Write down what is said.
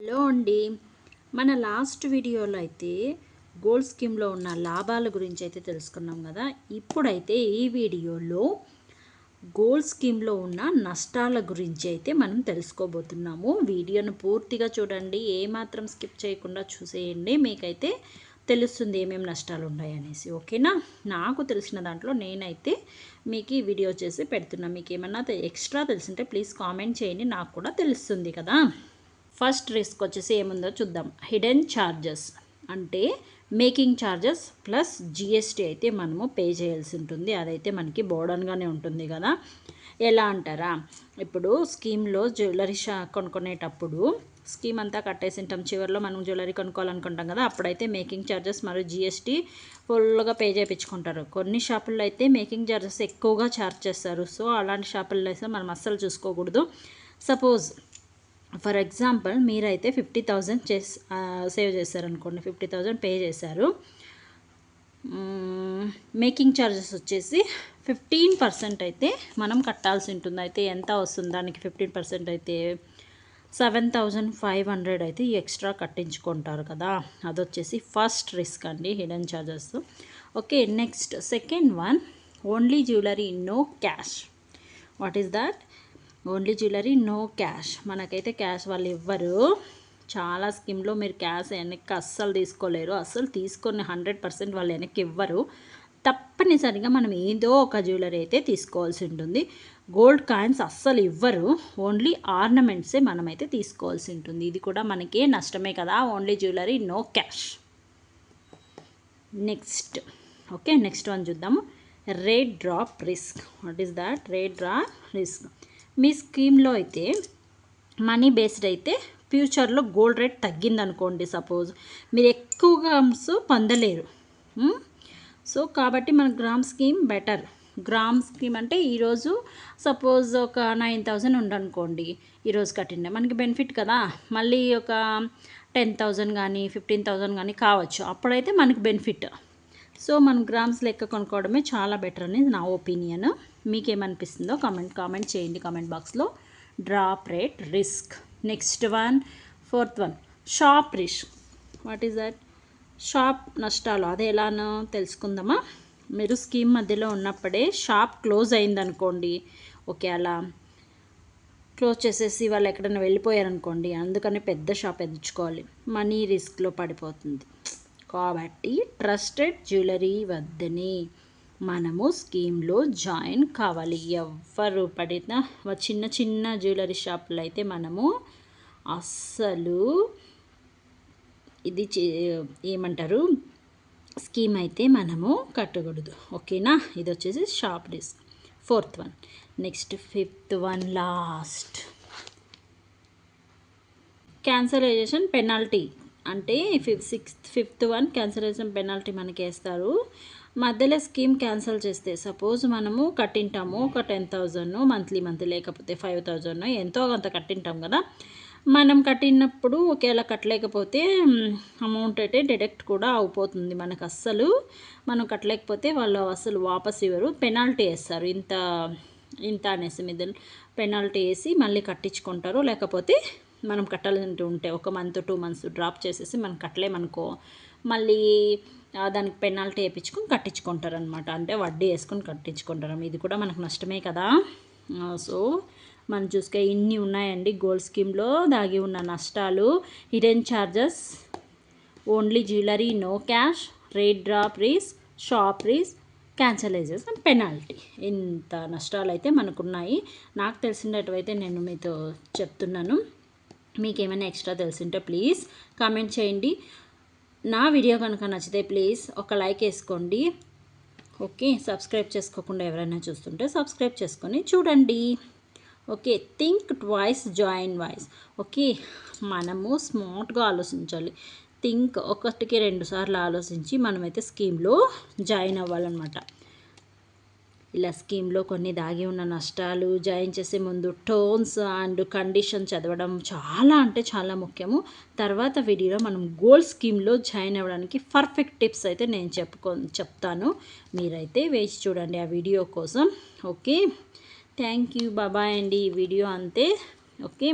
Hello అండి. మన last వీడియోలో అయితే గోల్డ్ స్కీమ్లో ఉన్న లాభాల గురించి అయితే తెలుసుకున్నాం కదా. ఇప్పుడైతే ఈ వీడియోలో గోల్డ్ స్కీమ్లో ఉన్న నష్టాల గురించి అయితే మనం తెలుసుకోబోతున్నాము. వీడియోను పూర్తిగా చూడండి. ఏమాత్రం స్కిప్ చేయకుండా చూసేయండి. మీకైతే తెలుస్తుంది ఏమేమి నష్టాలు ఉన్నాయనేసి. ఓకేనా? నాకు తెలిసిన దాంట్లో నేనైతే మీకు ఈ వీడియో చేసి పెడుతున్నా. మీకు ఏమన్నా ఎక్స్ట్రా తెలిసింటే ప్లీజ్ కామెంట్ చేయండి. నాకు కూడా తెలుస్తుంది కదా. ఫస్ట్ రిస్క్ వచ్చేసి ఏముందో చూద్దాం. హిడెన్ ఛార్జెస్ అంటే మేకింగ్ ఛార్జెస్ ప్లస్ జిఎస్టీ అయితే మనము పే చేయాల్సి ఉంటుంది. అదైతే మనకి బోర్డన్గానే ఉంటుంది కదా. ఎలా అంటారా? ఇప్పుడు స్కీమ్లో జ్యువెలరీ షా కొనుక్కునేటప్పుడు స్కీమ్ అంతా కట్టేసి ఉంటాం చివరిలో మనం జ్యువెలరీ కొనుక్కోవాలనుకుంటాం కదా. అప్పుడైతే మేకింగ్ ఛార్జెస్ మరియు జిఎస్టీ ఫుల్గా పే చేయించుకుంటారు. కొన్ని షాపుల్లో అయితే మేకింగ్ ఛార్జెస్ ఎక్కువగా ఛార్జ్ చేస్తారు. సో అలాంటి షాపుల్లో అయితే మనం అస్సలు చూసుకోకూడదు. సపోజ్ ఫర్ ఎగ్జాంపుల్ మీరైతే ఫిఫ్టీ థౌజండ్ చేసి సేవ్ చేశారనుకోండి ఫిఫ్టీ థౌజండ్ పే చేశారు. మేకింగ్ ఛార్జెస్ వచ్చేసి ఫిఫ్టీన్ పర్సెంట్ అయితే మనం కట్టాల్సి ఉంటుంది. అయితే ఎంత వస్తుంది? దానికి ఫిఫ్టీన్ పర్సెంట్ అయితే సెవెన్ థౌజండ్ ఫైవ్ హండ్రెడ్ అయితే ఎక్స్ట్రా కట్టించుకుంటారు కదా. అదొచ్చేసి ఫస్ట్ రిస్క్ అండి hidden charges okay next second one only jewellery no cash. What is that? Only jewellery no cash. మనకైతే క్యాష్ వాళ్ళు ఇవ్వరు. చాలా స్కీమ్లో మీరు క్యాష్ వెనక్కి అస్సలు తీసుకోలేరు. అస్సలు తీసుకొని హండ్రెడ్ పర్సెంట్ వాళ్ళు వెనక్కి ఇవ్వరు. తప్పనిసరిగా మనం ఏదో ఒక జ్యువెలరీ అయితే తీసుకోవాల్సి ఉంటుంది. గోల్డ్ కాయిన్స్ అస్సలు ఇవ్వరు. ఓన్లీ ఆర్నమెంట్సే మనమైతే తీసుకోవాల్సి ఉంటుంది. ఇది కూడా మనకి నష్టమే కదా. Only jewellery no cash. Next. Okay next one చూద్దాము. Rate drop risk. What is that rate drop risk? మీ స్కీమ్లో అయితే మనీ బేస్డ్ అయితే ఫ్యూచర్లో గోల్డ్ రేట్ తగ్గిందనుకోండి సపోజ్. మీరు ఎక్కువగా పొందలేరు. సో కాబట్టి మన gram scheme better. Gram scheme అంటే ఈరోజు సపోజ్ ఒక నైన్ థౌజండ్ ఉండనుకోండి ఈరోజు కట్టిండే. మనకి బెనిఫిట్ కదా. మళ్ళీ ఒక టెన్ థౌజండ్ కానీ ఫిఫ్టీన్ థౌజండ్ కానీ కావచ్చు. అప్పుడైతే మనకి బెనిఫిట్. సో మనం గ్రామ్స్ లెక్క కొనుక్కోవడమే చాలా బెటర్ అని నా ఒపీనియన్ మీకేమనిపిస్తుందో కామెంట్ కామెంట్ చేయండి కామెంట్ బాక్స్లో drop rate risk next one fourth one shop risk what is that shop నష్టాలు. అది ఎలానో తెలుసుకుందామా? మీరు స్కీమ్ మధ్యలో ఉన్నప్పుడే షాప్ క్లోజ్ అయిందనుకోండి ఓకే అలా క్లోజ్ చేసేసి వాళ్ళు ఎక్కడైనా వెళ్ళిపోయారనుకోండి అందుకని పెద్ద షాప్ ఎదుర్చుకోవాలి. మనీ రిస్క్లో పడిపోతుంది. కాబట్టి ట్రస్టెడ్ జ్యువెలరీ వద్దని. మనము స్కీమ్లో జాయిన్ కావాలి. ఎవరు పడిన చిన్న చిన్న జ్యువెలరీ షాపులు అయితే మనము అస్సలు ఇది ఏమంటారు? స్కీమ్ అయితే మనము కట్టకూడదు. ఓకేనా? ఇది వచ్చేసి shop risk fourth one. Next fifth one last. Cancellation penalty. అంటే fifth sixth fifth one cancellation penalty మనకి వేస్తారు మధ్యలో స్కీమ్ క్యాన్సిల్ చేస్తే సపోజ్ మనము కట్టింటాము ఒక టెన్ థౌజండ్ మంత్లీ మంత్లీ లేకపోతే ఫైవ్ థౌజండ్ ఎంతో కొంత కట్టింటాం కదా. మనం కట్టినప్పుడు ఒకవేళ కట్టలేకపోతే అమౌంట్ అయితే డిడక్ట్ కూడా అయిపోతుంది మనకు అస్సలు మనం కట్టలేకపోతే వాళ్ళు అసలు వాపస్ ఇవ్వరు. పెనాల్టీ వేస్తారు. ఇంత ఇంత అనేసి మీద పెనాల్టీ వేసి మళ్ళీ కట్టించుకుంటారు. లేకపోతే మనం కట్టాలంటూ ఉంటే ఒక మంత్ టూ మంత్స్ డ్రాప్ చేసేసి మనం కట్టలేమనుకో మళ్ళీ దానికి పెనాల్టీ వేయించుకొని కట్టించుకుంటారు అనమాట అంటే వడ్డీ వేసుకొని కట్టించుకుంటారు. ఇది కూడా మనకు నష్టమే కదా. సో మనం చూసుకే ఇన్ని ఉన్నాయండి. గోల్డ్ స్కీమ్లో దాగి ఉన్న నష్టాలు. Hidden charges only jewellery no cash rate drop risk shop risk cancellation and penalty. ఇంత నష్టాలు అయితే మనకున్నాయి. నాకు తెలిసినట్టువైతే నేను మీతో చెప్తున్నాను. మీకేమైనా ఎక్స్ట్రా తెలిసింటే ప్లీజ్ కామెంట్ చేయండి. నా వీడియో కనుక నచ్చితే ప్లీజ్ ఒక లైక్ వేసుకోండి. ఓకే సబ్స్క్రైబ్ చేసుకోకుండా ఎవరైనా చూస్తుంటే సబ్స్క్రైబ్ చేసుకొని చూడండి. Okay think twice join wise okay మనము స్మార్ట్గా ఆలోచించాలి. థింక్ ఒకటికి రెండు సార్లు ఆలోచించి మనమైతే స్కీమ్లో జాయిన్ అవ్వాలన్నమాట. ఇలా స్కీమ్లో కొన్ని దాగి ఉన్న నష్టాలు జాయిన్ చేసే ముందు టోన్స్ అండ్ కండిషన్ చదవడం చాలా అంటే చాలా ముఖ్యము. తర్వాత వీడియోలో మనం గోల్డ్ స్కీమ్లో జాయిన్ అవ్వడానికి పర్ఫెక్ట్ టిప్స్ అయితే నేను చెప్పుకో చెప్తాను. మీరైతే వేచి చూడండి ఆ వీడియో కోసం. Okay? Thank you. Bye bye అండి ఈ వీడియో అంతే. ఓకే?